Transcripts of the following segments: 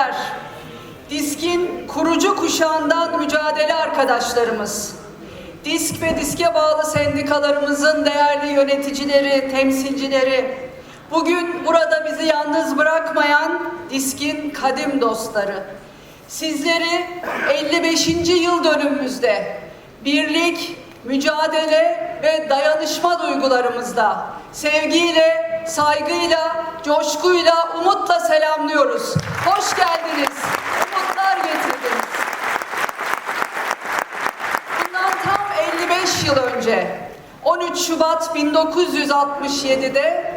diskliler, diskin kurucu kuşağından mücadele arkadaşlarımız, disk ve diske bağlı sendikalarımızın değerli yöneticileri, temsilcileri, bugün burada bizi yalnız bırakmayan diskin kadim dostları, sizleri 55. yıl dönümümüzde birlik, mücadele ve dayanışma duygularımızla sevgiyle, saygıyla, coşkuyla, umutla selamlıyoruz. Hoş geldiniz. Umutlar getirdiniz. Bundan tam 55 yıl önce 13 Şubat 1967'de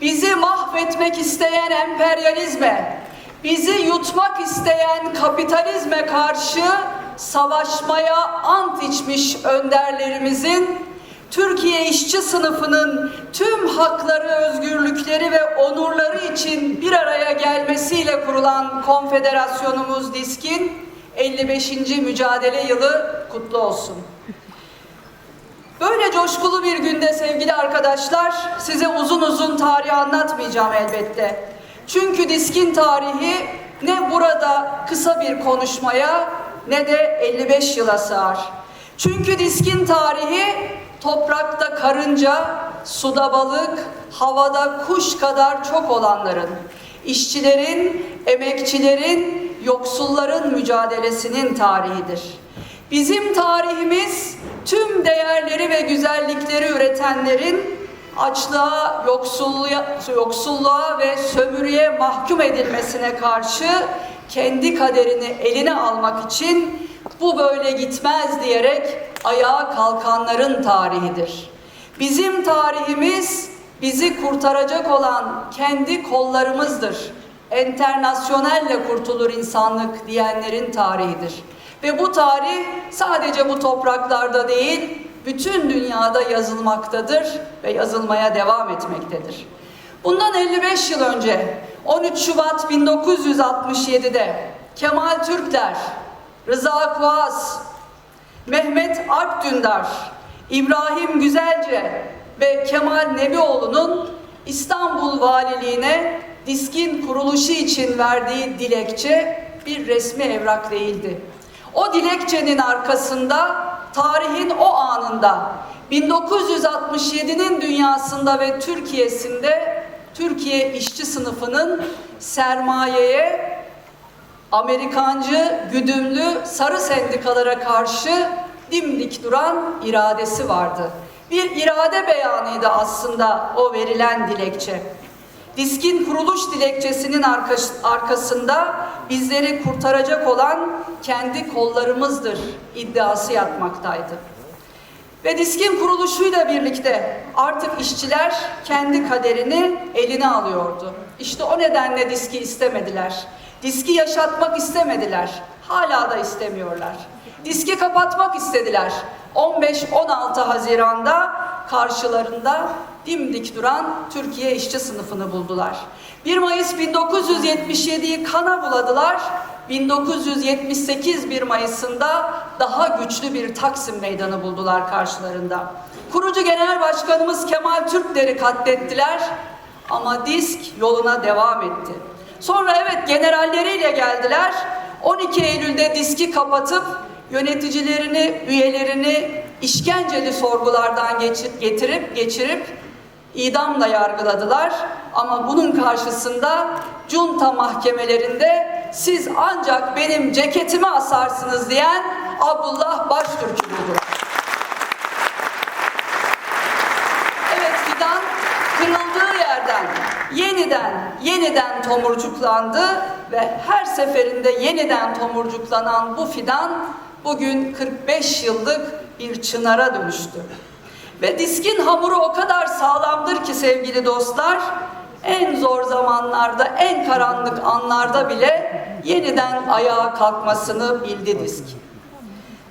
bizi mahvetmek isteyen emperyalizme, bizi yutmak isteyen kapitalizme karşı savaşmaya ant içmiş önderlerimizin Türkiye işçi sınıfının tüm hakları, özgürlükleri ve onurları için bir araya gelmesiyle kurulan konfederasyonumuz DİSK'in 55. mücadele yılı kutlu olsun. Böyle coşkulu bir günde sevgili arkadaşlar size uzun uzun tarihi anlatmayacağım elbette. Çünkü diskin tarihi ne burada kısa bir konuşmaya ne de 55 yıla sığar. Çünkü diskin tarihi toprakta karınca, suda balık, havada kuş kadar çok olanların, işçilerin, emekçilerin, yoksulların mücadelesinin tarihidir. Bizim tarihimiz tüm değerleri ve güzellikleri üretenlerin açlığa, yoksulluğa, yoksulluğa ve sömürüye mahkum edilmesine karşı kendi kaderini eline almak için bu böyle gitmez diyerek ayağa kalkanların tarihidir. Bizim tarihimiz bizi kurtaracak olan kendi kollarımızdır. Enternasyonelle kurtulur insanlık diyenlerin tarihidir. Ve bu tarih sadece bu topraklarda değil, bütün dünyada yazılmaktadır ve yazılmaya devam etmektedir. Bundan 55 yıl önce 13 Şubat 1967'de Kemal Türkler, Rıza Kuaz, Mehmet Alpdündar, İbrahim Güzelce ve Kemal Nebioğlu'nun İstanbul Valiliğine diskin kuruluşu için verdiği dilekçe bir resmi evrak değildi. O dilekçenin arkasında tarihin o anında 1967'nin dünyasında ve Türkiye'sinde Türkiye işçi sınıfının sermayeye Amerikancı, güdümlü, sarı sendikalara karşı dimdik duran iradesi vardı. Bir irade beyanıydı aslında o verilen dilekçe. Diskin kuruluş dilekçesinin arkasında bizleri kurtaracak olan kendi kollarımızdır iddiası yatmaktaydı. Ve diskin kuruluşuyla birlikte artık işçiler kendi kaderini eline alıyordu. İşte o nedenle diski istemediler. Diski yaşatmak istemediler. Hala da istemiyorlar. Diski kapatmak istediler. 15-16 Haziran'da karşılarında dimdik duran Türkiye işçi sınıfını buldular. 1 Mayıs 1977'yi kana buladılar. 1978 1 Mayıs'ında daha güçlü bir Taksim Meydanı buldular karşılarında. Kurucu Genel Başkanımız Kemal Türkleri katlettiler ama disk yoluna devam etti. Sonra evet generalleriyle geldiler. 12 Eylül'de diski kapatıp yöneticilerini, üyelerini işkenceli sorgulardan geçir, getirip geçirip idamla yargıladılar. Ama bunun karşısında junta mahkemelerinde siz ancak benim ceketimi asarsınız diyen Abdullah Baştürk'ü buldu. Evet fidan kırıldığı yerden yeniden tomurcuklandı ve her seferinde yeniden tomurcuklanan bu fidan bugün 45 yıllık bir çınara dönüştü. Ve diskin hamuru o kadar sağlamdır ki sevgili dostlar, en zor zamanlarda, en karanlık anlarda bile yeniden ayağa kalkmasını bildi disk.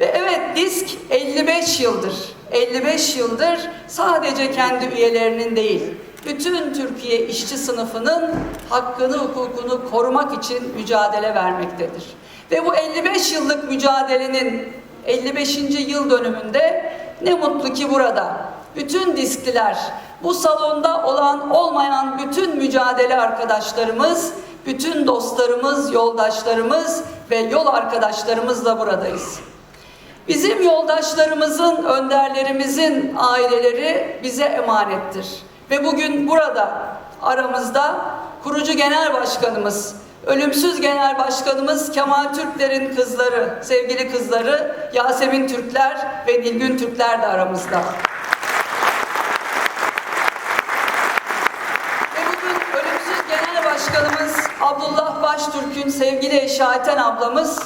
Ve evet disk 55 yıldır, 55 yıldır sadece kendi üyelerinin değil, bütün Türkiye işçi sınıfının hakkını, hukukunu korumak için mücadele vermektedir. Ve bu 55 yıllık mücadelenin 55. yıl dönümünde ne mutlu ki burada bütün diskliler, bu salonda olan olmayan bütün mücadele arkadaşlarımız, bütün dostlarımız, yoldaşlarımız ve yol arkadaşlarımızla buradayız. Bizim yoldaşlarımızın, önderlerimizin aileleri bize emanettir. Ve bugün burada aramızda kurucu genel başkanımız, ölümsüz genel başkanımız Kemal Türkler'in kızları, sevgili kızları Yasemin Türkler ve Nilgün Türkler de aramızda. Ve bugün ölümsüz genel başkanımız Abdullah Baştürk'ün sevgili eşi Ayten ablamız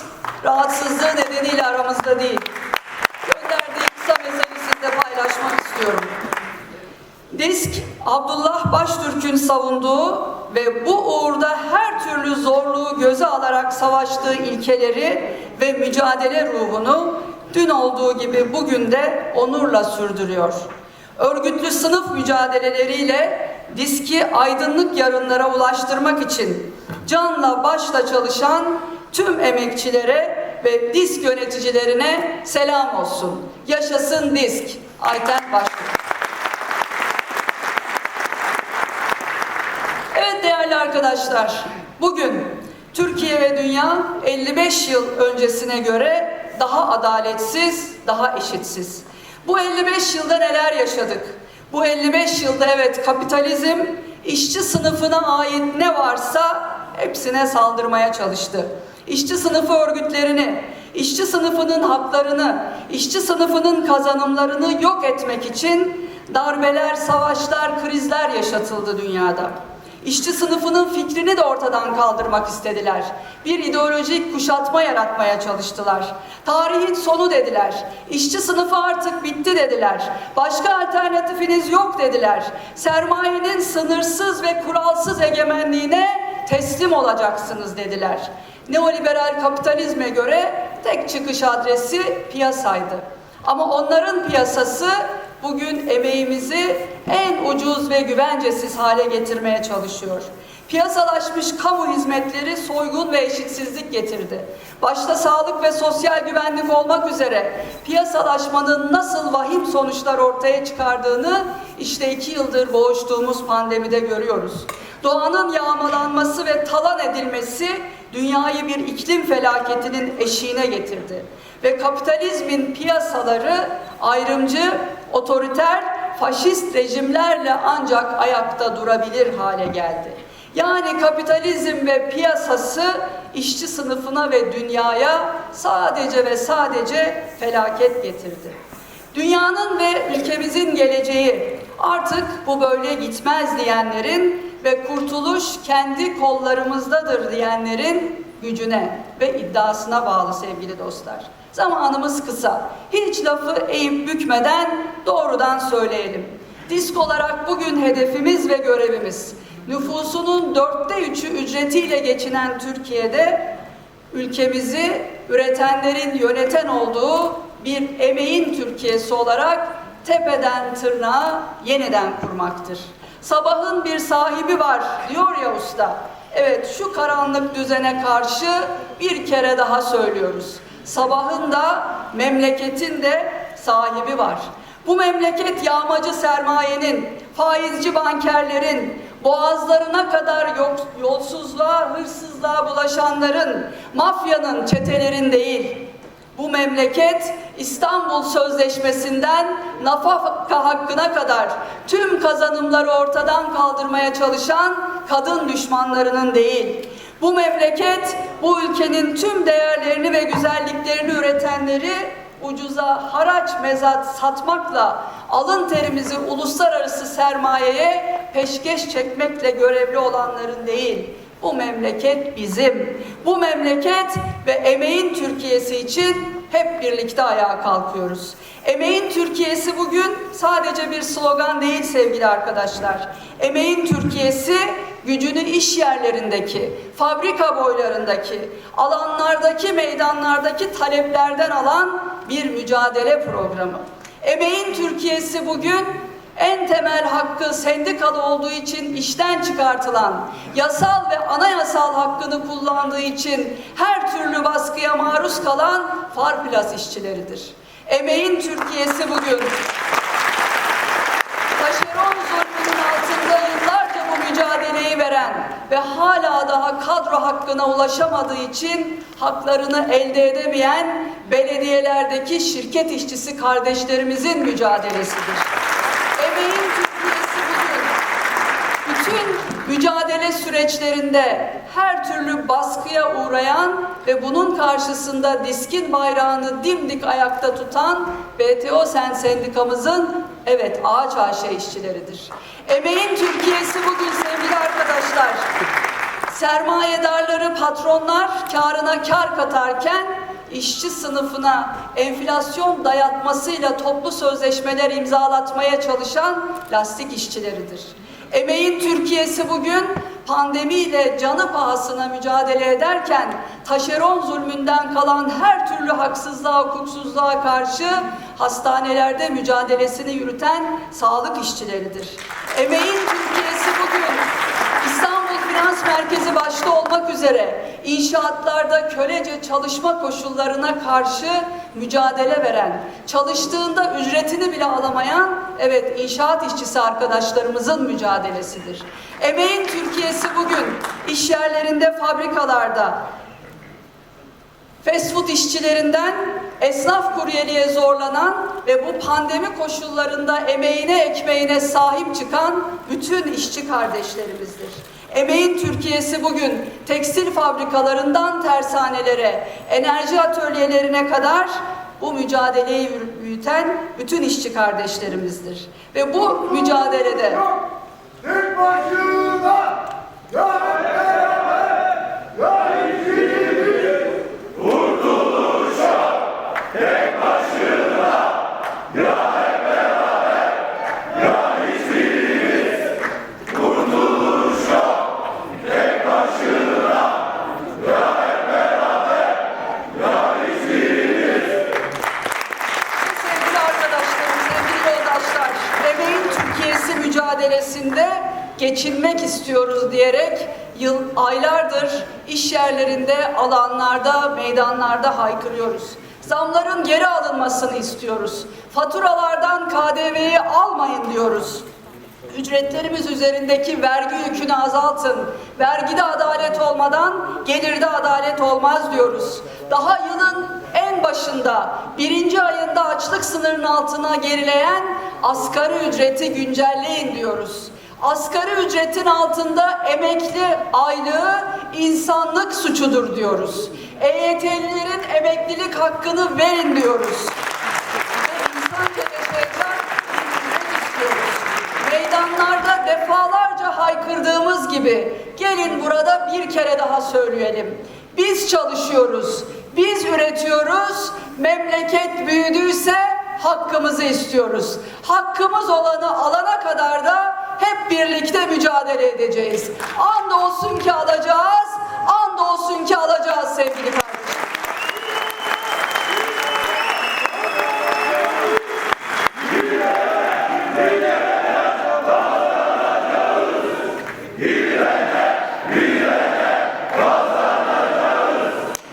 rahatsızlığı nedeniyle aramızda değil. Abdullah Baştürk'ün savunduğu ve bu uğurda her türlü zorluğu göze alarak savaştığı ilkeleri ve mücadele ruhunu dün olduğu gibi bugün de onurla sürdürüyor. Örgütlü sınıf mücadeleleriyle diski aydınlık yarınlara ulaştırmak için canla başla çalışan tüm emekçilere ve disk yöneticilerine selam olsun. Yaşasın disk. Ayten Baştürk. Değerli arkadaşlar, bugün Türkiye ve dünya 55 yıl öncesine göre daha adaletsiz, daha eşitsiz. Bu 55 yılda neler yaşadık? Bu 55 yılda evet kapitalizm işçi sınıfına ait ne varsa hepsine saldırmaya çalıştı. İşçi sınıfı örgütlerini, işçi sınıfının haklarını, işçi sınıfının kazanımlarını yok etmek için darbeler, savaşlar, krizler yaşatıldı dünyada. İşçi sınıfının fikrini de ortadan kaldırmak istediler. Bir ideolojik kuşatma yaratmaya çalıştılar. Tarihin sonu dediler. İşçi sınıfı artık bitti dediler. Başka alternatifiniz yok dediler. Sermayenin sınırsız ve kuralsız egemenliğine teslim olacaksınız dediler. Neoliberal kapitalizme göre tek çıkış adresi piyasaydı. Ama onların piyasası bugün emeğimizi en ucuz ve güvencesiz hale getirmeye çalışıyor. Piyasalaşmış kamu hizmetleri soygun ve eşitsizlik getirdi. Başta sağlık ve sosyal güvenlik olmak üzere piyasalaşmanın nasıl vahim sonuçlar ortaya çıkardığını işte iki yıldır boğuştuğumuz pandemide görüyoruz. Doğanın yağmalanması ve talan edilmesi dünyayı bir iklim felaketinin eşiğine getirdi. Ve kapitalizmin piyasaları ayrımcı, otoriter, faşist rejimlerle ancak ayakta durabilir hale geldi. Yani kapitalizm ve piyasası işçi sınıfına ve dünyaya sadece ve sadece felaket getirdi. Dünyanın ve ülkemizin geleceği artık bu böyle gitmez diyenlerin ve kurtuluş kendi kollarımızdadır diyenlerin gücüne ve iddiasına bağlı sevgili dostlar. Zamanımız kısa. Hiç lafı eğip bükmeden doğrudan söyleyelim. Disk olarak bugün hedefimiz ve görevimiz nüfusunun dörtte üçü ücretiyle geçinen Türkiye'de ülkemizi üretenlerin yöneten olduğu bir emeğin Türkiye'si olarak tepeden tırnağa yeniden kurmaktır. Sabahın bir sahibi var diyor ya usta. Evet şu karanlık düzene karşı bir kere daha söylüyoruz. Sabahın da memleketin de sahibi var. Bu memleket yağmacı sermayenin, faizci bankerlerin, boğazlarına kadar yolsuzluğa, hırsızlığa bulaşanların, mafyanın, çetelerin değil. Bu memleket İstanbul Sözleşmesi'nden nafaka hakkına kadar tüm kazanımları ortadan kaldırmaya çalışan kadın düşmanlarının değil. Bu memleket bu ülkenin tüm değerlerini ve güzelliklerini üretenleri ucuza haraç mezat satmakla alın terimizi uluslararası sermayeye peşkeş çekmekle görevli olanların değil. Bu memleket bizim. Bu memleket ve emeğin Türkiye'si için hep birlikte ayağa kalkıyoruz. Emeğin Türkiye'si bugün sadece bir slogan değil sevgili arkadaşlar. Emeğin Türkiye'si gücünü iş yerlerindeki, fabrika boylarındaki, alanlardaki, meydanlardaki taleplerden alan bir mücadele programı. Emeğin Türkiye'si bugün en temel hakkı sendikalı olduğu için işten çıkartılan, yasal ve anayasal hakkını kullandığı için her türlü baskıya maruz kalan Farplas işçileridir. Emeğin Türkiye'si bugün kadro hakkına ulaşamadığı için haklarını elde edemeyen belediyelerdeki şirket işçisi kardeşlerimizin mücadelesidir. Emeğin Türkiye'si bugün bütün mücadele süreçlerinde her türlü baskıya uğrayan ve bunun karşısında diskin bayrağını dimdik ayakta tutan BTO Sen sendikamızın evet ağaç ağaç işçileridir. Emeğin Türkiye'si bugün sevgili arkadaşlar sermayedarları patronlar karına kar katarken işçi sınıfına enflasyon dayatmasıyla toplu sözleşmeler imzalatmaya çalışan lastik işçileridir. Emeğin Türkiye'si bugün pandemiyle canı pahasına mücadele ederken taşeron zulmünden kalan her türlü haksızlığa, hukuksuzluğa karşı hastanelerde mücadelesini yürüten sağlık işçileridir. Emeğin Türkiye'si bugün Finans Merkezi başta olmak üzere inşaatlarda kölece çalışma koşullarına karşı mücadele veren, çalıştığında ücretini bile alamayan evet inşaat işçisi arkadaşlarımızın mücadelesidir. Emeğin Türkiye'si bugün iş yerlerinde, fabrikalarda, fast food işçilerinden esnaf kuryeliğe zorlanan ve bu pandemi koşullarında emeğine ekmeğine sahip çıkan bütün işçi kardeşlerimizdir. Emeğin Türkiye'si bugün tekstil fabrikalarından tersanelere, enerji atölyelerine kadar bu mücadeleyi büyüten bütün işçi kardeşlerimizdir. Ve bu mücadelede Tek başına ya hep beraber ya ikimiz Sevgili arkadaşlarım, sevgili yoldaşlar, emeğin Türkiye'si mücadelesinde geçinmek istiyoruz diyerek yıl aylardır iş yerlerinde, alanlarda, meydanlarda haykırıyoruz. Zamların geri alınmasını istiyoruz. Faturalardan KDV'yi almayın diyoruz. Ücretlerimiz üzerindeki vergi yükünü azaltın. Vergide adalet olmadan gelirde adalet olmaz diyoruz. Daha yılın en başında birinci ayında açlık sınırının altına gerileyen asgari ücreti güncelleyin diyoruz. Asgari ücretin altında emekli aylığı insanlık suçudur diyoruz. EYT'lilerin emeklilik hakkını verin diyoruz. Meydanlarda defalarca haykırdığımız gibi gelin burada bir kere daha söyleyelim. Biz çalışıyoruz, biz üretiyoruz, memleket büyüdüyse hakkımızı istiyoruz. Hakkımız olanı alana kadar da birlikte mücadele edeceğiz. And olsun ki alacağız, and olsun ki alacağız sevgili kardeşim.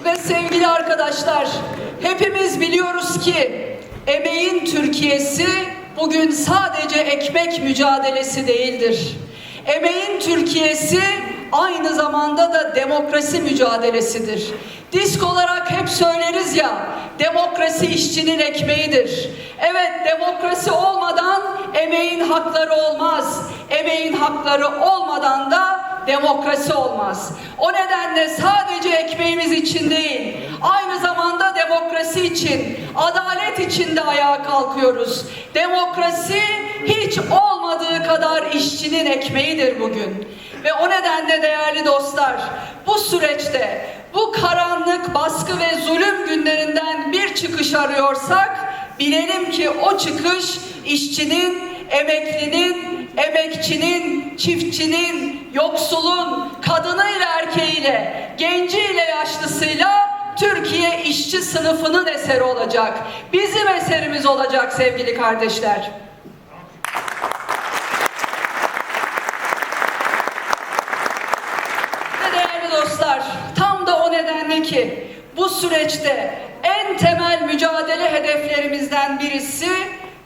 Ve sevgili arkadaşlar, hepimiz biliyoruz ki emeğin Türkiye'si bugün sadece ekmek mücadelesi değildir. Emeğin Türkiye'si aynı zamanda da demokrasi mücadelesidir. Disk olarak hep söyleriz ya, demokrasi işçinin ekmeğidir. Evet, demokrasi olmadan emeğin hakları olmaz. Emeğin hakları olmadan da demokrasi olmaz. O nedenle sadece ekmeğimiz için değil, aynı zamanda demokrasi için, adalet için de ayağa kalkıyoruz. Demokrasi hiç olmadığı kadar işçinin ekmeğidir bugün. Ve o nedenle değerli dostlar, bu süreçte bu karanlık baskı ve zulüm günlerinden bir çıkış arıyorsak, bilelim ki o çıkış işçinin, emeklinin, emekçinin, çiftçinin, yoksulun, kadınıyla erkeğiyle, genciyle yaşlısıyla Türkiye işçi sınıfının eseri olacak. Bizim eserimiz olacak sevgili kardeşler. Ve değerli dostlar, tam da o nedenle ki bu süreçte en temel mücadele hedeflerimizden birisi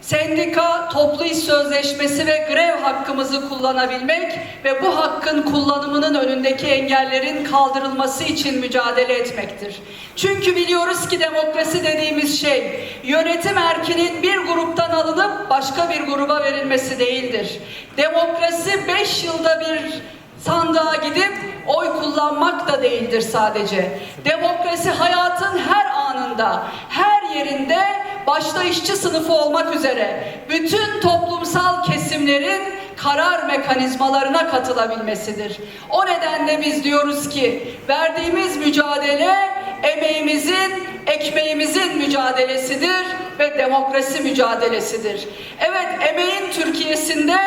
Sendika, toplu iş sözleşmesi ve grev hakkımızı kullanabilmek ve bu hakkın kullanımının önündeki engellerin kaldırılması için mücadele etmektir. Çünkü biliyoruz ki demokrasi dediğimiz şey yönetim erkinin bir gruptan alınıp başka bir gruba verilmesi değildir. Demokrasi 5 yılda bir sandığa gidip oy kullanmak da değildir sadece. Demokrasi hayatın her anında, her yerinde başta işçi sınıfı olmak üzere bütün toplumsal kesimlerin karar mekanizmalarına katılabilmesidir. O nedenle biz diyoruz ki verdiğimiz mücadele emeğimizin, ekmeğimizin mücadelesidir ve demokrasi mücadelesidir. Evet emeğin Türkiye'sinde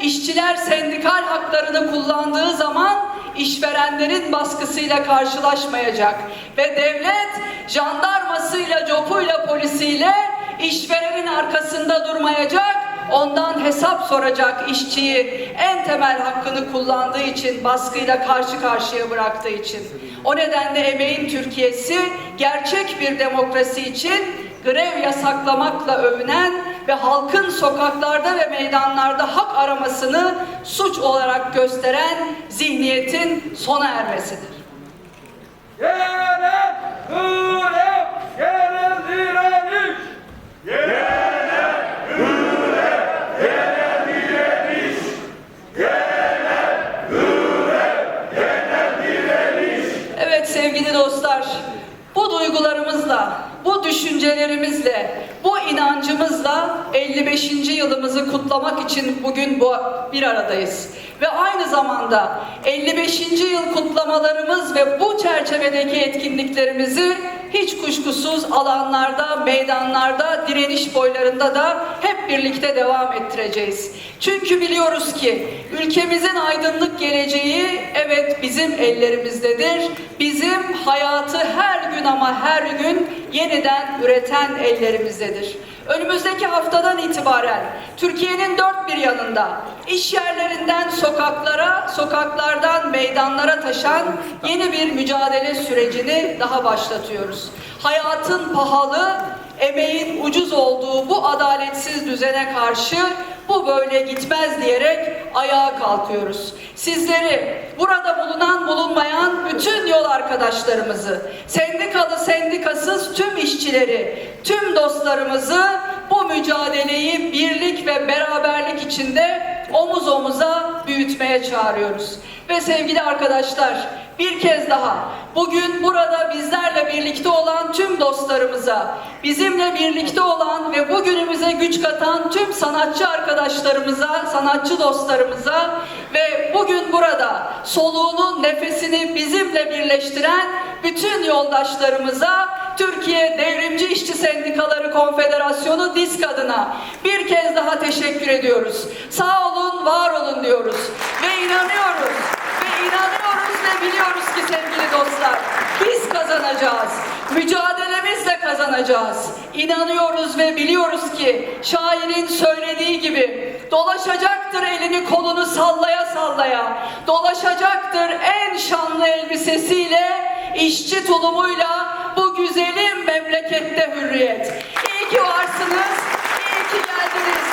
işçiler sendikal haklarını kullandığı zaman işverenlerin baskısıyla karşılaşmayacak ve devlet jandarmasıyla, copuyla, polisiyle işverenin arkasında durmayacak, ondan hesap soracak işçiyi en temel hakkını kullandığı için, baskıyla karşı karşıya bıraktığı için. O nedenle emeğin Türkiye'si gerçek bir demokrasi için grev yasaklamakla övünen ve halkın sokaklarda ve meydanlarda hak aramasını suç olarak gösteren zihniyetin sona ermesidir. Gelen grev, gelen direniş. Evet sevgili dostlar, bu duygularımızla, bu düşüncelerimizle, bu inancımızla 55. yılımızı kutlamak için bugün bu bir aradayız. Ve aynı zamanda 55. yıl kutlamalarımız ve bu çerçevedeki etkinliklerimizi hiç kuşkusuz alanlarda, meydanlarda, direniş boylarında da hep birlikte devam ettireceğiz. Çünkü biliyoruz ki ülkemizin aydınlık geleceği evet bizim ellerimizdedir. Bizim hayatı her gün ama her gün yeniden üreten ellerimizdedir. Önümüzdeki haftadan itibaren Türkiye'nin dört bir yanında iş yerlerinden sokaklara, sokaklardan meydanlara taşan yeni bir mücadele sürecini daha başlatıyoruz. Hayatın pahalı, emeğin ucuz olduğu bu adaletsiz düzene karşı bu böyle gitmez diyerek ayağa kalkıyoruz. Sizleri, burada bulunan bulunmayan bütün yol arkadaşlarımızı, sendikalı sendikasız tüm işçileri, tüm dostlarımızı bu mücadeleyi birlik ve beraberlik içinde omuz omuza büyütmeye çağırıyoruz. Ve sevgili arkadaşlar, bir kez daha bugün burada bizlerle birlikte olan tüm dostlarımıza, bizimle birlikte olan ve bugünümüze güç katan tüm sanatçı arkadaşlarımıza, sanatçı dostlarımıza ve bugün burada soluğunu, nefesini bizimle birleştiren bütün yoldaşlarımıza Türkiye Devrimci İşçi Sendikaları Konfederasyonu DİSK adına bir kez daha teşekkür ediyoruz. Sağ olun, var olun diyoruz. Ve inanıyoruz, inanıyoruz ve biliyoruz ki sevgili dostlar, biz kazanacağız. Mücadelemizle kazanacağız. İnanıyoruz ve biliyoruz ki şairin söylediği gibi dolaşacaktır elini kolunu sallaya sallaya. Dolaşacaktır en şanlı elbisesiyle, işçi tulumuyla bu güzelim memlekette hürriyet. İyi ki varsınız, iyi ki geldiniz.